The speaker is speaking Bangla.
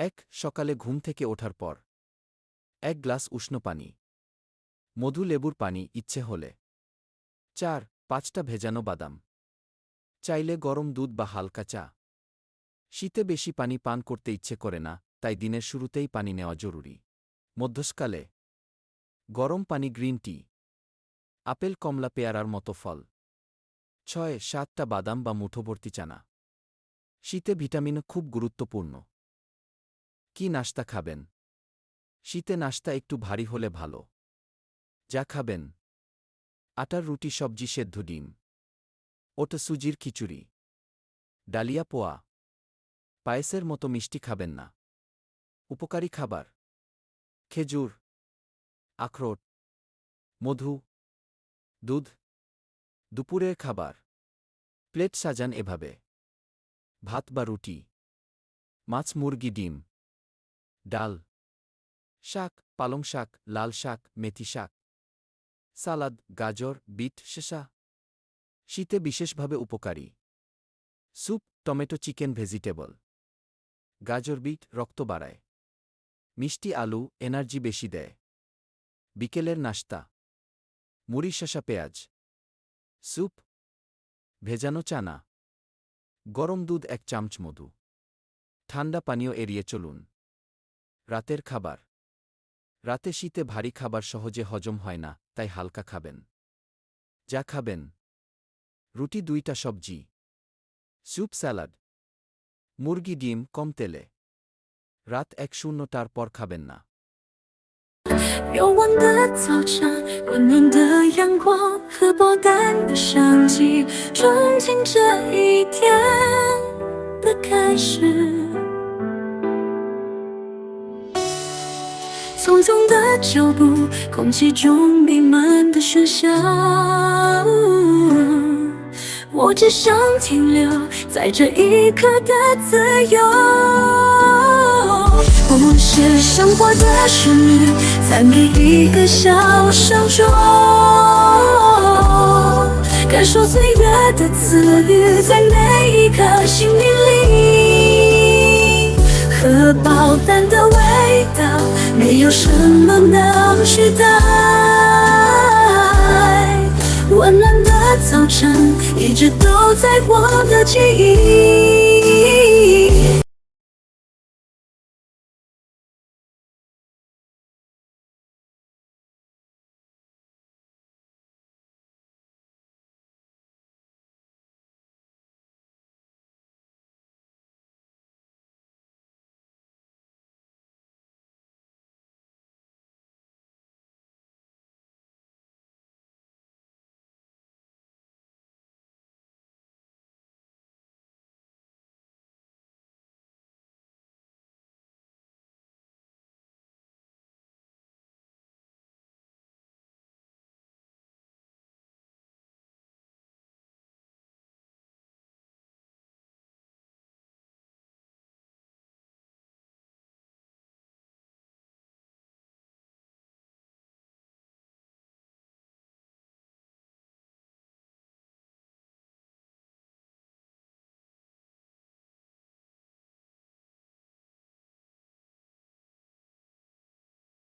এক সকালে ঘুম থেকে ওঠার পর। এক গ্লাস উষ্ণ পানি। মধু লেবুর পানি, ইচ্ছে হলে। চার, পাঁচটা ভেজানো বাদাম। চাইলে গরম দুধ বা হালকা চা। শীতে বেশি পানি পান করতে ইচ্ছে করে না, তাই দিনের শুরুতেই পানি নেওয়া জরুরি। মধ্যস্কালে। গরম পানি গ্রিন টি। আপেল, কমলা পেয়ারার মতো ফল। ছয়, সাতটা বাদাম বা মুঠোভর্তি চানা। শীতে ভিটামিন খুব গুরুত্বপূর্ণ। কি নাস্তা খাবেন? শীতে নাস্তা একটু ভারী হলে ভালো। যা খাবেন। আটার রুটি সবজি সেদ্ধ ডিম। ওটা সুজির খিচুড়ি। ডালিয়া পোয়া। পায়েসের মতো মিষ্টি খাবেন না। উপকারী খাবার। খেজুর। আখরোট। মধু। দুধ। দুপুরের খাবার। প্লেট সাজান এভাবে। ভাত বা রুটি। মাছ মুরগি ডিম। ডাল, শাক, পালং শাক, লাল শাক, মেথি শাক, সালাদ, গাজর, বিট শেষা শীতে বিশেষভাবে উপকারী। Soup, tomato chicken vegetable. গাজর বিট রক্ত বাড়ায়। মিষ্টি আলু এনার্জি বেশি দেয়। বিকেলের নাস্তা। মুড়ি, শসা, পেঁয়াজ। স্যুপ, ভেজানো চানা। গরম দুধ, এক চামচ মধু। ঠান্ডা পানীয় এড়িয়ে চলুন। রাতের খাবার রাতে শীতে ভারী খাবার সহজে হজম হয় না তাই হালকা খাবেন যা খাবেন রুটি দুইটা সবজি স্যুপ স্যালাড মুরগি ডিম কম তেলে রাত এক শূন্যটার পর খাবেন না 幽晚的早晨，温暖的阳光和薄淡的香气，装进这一天的开始。 匆匆的脚步，空气中弥漫的喧嚣。我只想停留在这一刻的自由。不是生活的旋律，在每一个小声中，感受岁月的赐予，在每一颗心灵里，和饱蛋的味道，没有什么能取代。温暖的早晨，一直都在我的记忆。